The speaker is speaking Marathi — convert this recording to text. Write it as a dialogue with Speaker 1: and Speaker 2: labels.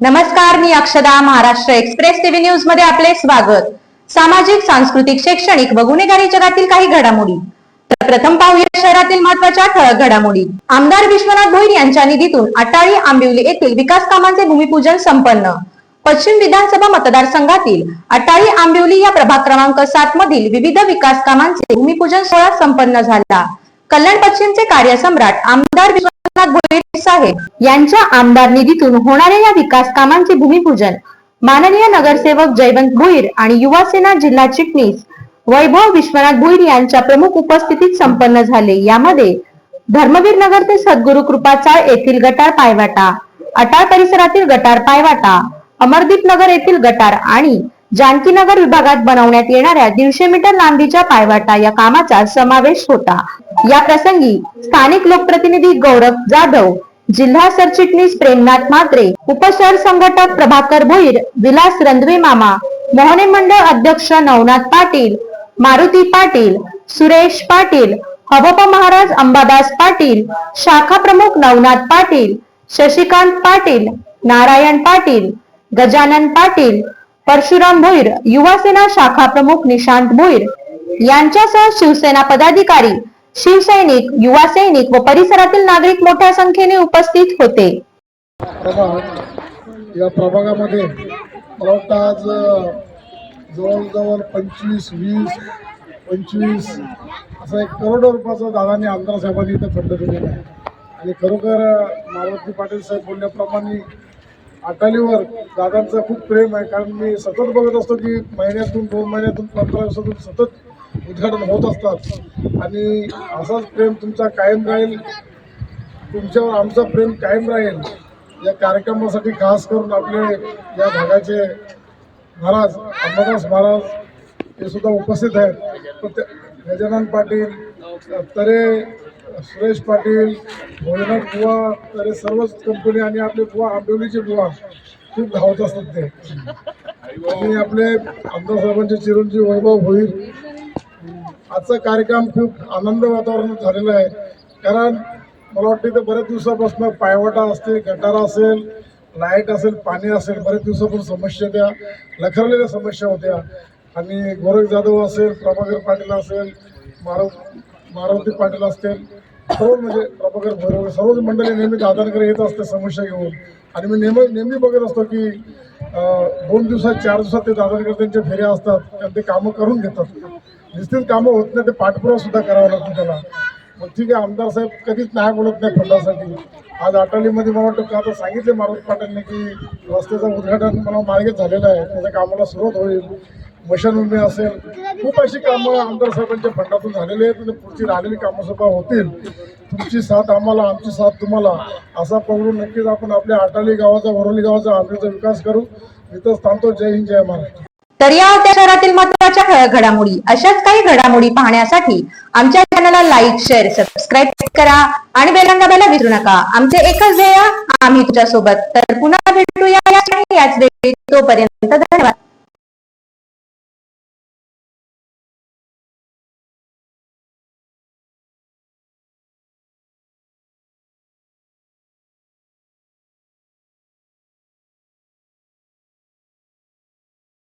Speaker 1: नमस्कार मी अक्षदा महाराष्ट्र एक्सप्रेस टीव्ही न्यूजमध्ये आपले स्वागत. सामाजिक सांस्कृतिक शैक्षणिक व गुन्हेगारी जगातील काही घडामोडी. तर प्रथम पाहूया शहरातील महत्त्वाच्या ठळक घडामोडी. आमदार विश्वनाथ भोईर यांच्या निधीतून अटाळी आंबिवली येथील विकास कामांचे भूमिपूजन संपन्न. पश्चिम विधानसभा मतदारसंघातील अटाळी आंबिवली या प्रभाग क्रमांक सात मधील विविध विकास कामांचे भूमिपूजन सोहळा संपन्न झाला. कल्याण पश्चिमचे कार्यसम्राट आमदार विश्वनाथ साहेब यांच्या आमदार निधीतून होणाऱ्या या विकास कामांचे भूमिपूजन माननीय नगरसेवक जयवंत भोईर आणि युवा सेना जिल्हा चिटणीस वैभव विश्वनाथ भोईर यांच्या प्रमुख उपस्थितीत संपन्न झाले. यामध्ये धर्मवीर नगर ते सद्गुरु कृपाचाळ येथील गटार पायवाटा अटाळ परिसरातील गटार पायवाटा अमरदीप नगर येथील गटार आणि जानकीनगर विभागात बनवण्यात येणाऱ्या दीडशे मीटर लांबीच्या पायवाटा या कामाचा समावेश होता. या प्रसंगी स्थानिक लोकप्रतिनिधी गौरव जाधव जिल्हा सरचिटणीस प्रेमनाथ मात्रे उपशहर संघटक प्रभाकर भोईर विलास रंधवे मामा मोहने मंडळ अध्यक्ष नवनाथ पाटील मारुती पाटील सुरेश पाटील हबप महाराज अंबादास पाटील शाखा प्रमुख नवनाथ पाटील शशिकांत पाटील नारायण पाटील गजानन पाटील परशुराम भोईर युवा सेना शाखा प्रमुख निशांत भोईर यांच्यासह शिवसेना पदाधिकारी शिवसैनिक युवा सैनिक व परिसरातील नागरिक मोठ्या संख्येने उपस्थित होते.
Speaker 2: प्रभाग या प्रभागामध्ये मला वाटतं आज जवळजवळ पंचवीस वीस पंचवीस असं एक करोडो रुपयाचा दादांनी आमदार साहेबांनी इथं फंड दिलेला आहे. आणि खरोखर मारुती पाटील साहेब बोलल्याप्रमाणे अटालीवर दादांचं खूप प्रेम आहे. कारण मी सतत बघत असतो की महिन्यातून दोन महिन्यातून पंधरा दिवसातून सतत उद्घाटन होत असतात. आणि असाच प्रेम तुमचा कायम राहील. तुमच्यावर आमचं प्रेम कायम राहील. या कार्यक्रमासाठी खास करून आपले या भागाचे महाराज अंबादास महाराज हे सुद्धा उपस्थित आहेत. ते गजानन पाटील तरे सुरेश पाटील भोजनाथ बुवा तरे सर्वच कंपनी आणि आपले बुवा आंबिवलीचे बुवा खूप धावत असतात ते. आणि आपले आमदार साहेबांचे चिरंजीव वैभव होईल. आजचा कार्यक्रम खूप आनंद वातावरणात झालेला आहे. कारण मला वाटतं इथं बऱ्याच दिवसापासून पायवाटा असते गटारा असेल लाइट असेल पाणी असेल बऱ्याच दिवसापासून समस्या त्या लखरलेल्या समस्या होत्या. आणि गोरख जाधव असेल प्रभाकर पाटील असेल मारव मारुती पाटील असतील सर्व म्हणजे प्रभाकर भैरव सर्वच मंडळी नेहमी दादांकडे येत असते समस्या घेऊन. आणि मी नेहमी नेहमी बघत असतो की दोन दिवसात चार दिवसात ते दादांकडे त्यांच्या फेऱ्या असतात आणि ते कामं करून घेतात. निश्चित कामं होत नाही ते पाठपुरावा सुद्धा करावा लागतो त्याला. मग ठीक आहे आमदार साहेब कधीच नाही बोलत नाही फंडासाठी. आज अटालीमध्ये मला वाटतं का आता सांगितले मारुत पाटीलने की रस्त्याचं उद्घाटन मला मार्गेच झालेलं आहे त्याच्या कामाला सुरुवात होईल. मशानभूमी असेल. खूप अशी कामं आमदार साहेबांच्या फंडातून झालेली आहेत. आणि पुढची राहिलेली कामं सुद्धा होतील. तुमची साथ आम्हाला आमची साथ तुम्हाला. असा पकडून नक्कीच आपण आपल्या अटाली गावाचा वरोली गावाचा आंबेचा विकास करू. इथंच थांबतो. जय हिंद जय महाराष्ट्र.
Speaker 1: तर या होत्या शहरातील महत्त्वाच्या घडामोडी अशाच काही घडामोडी पाहण्यासाठी आमच्या चॅनलला लाईक शेअर सबस्क्राईब करा आणि बेल दाबायला विसरू नका. आमचे एकच ध्येय आम्ही तुझ्या सोबत तर पुन्हा भेटूया याच वेळी. तोपर्यंत धन्यवाद.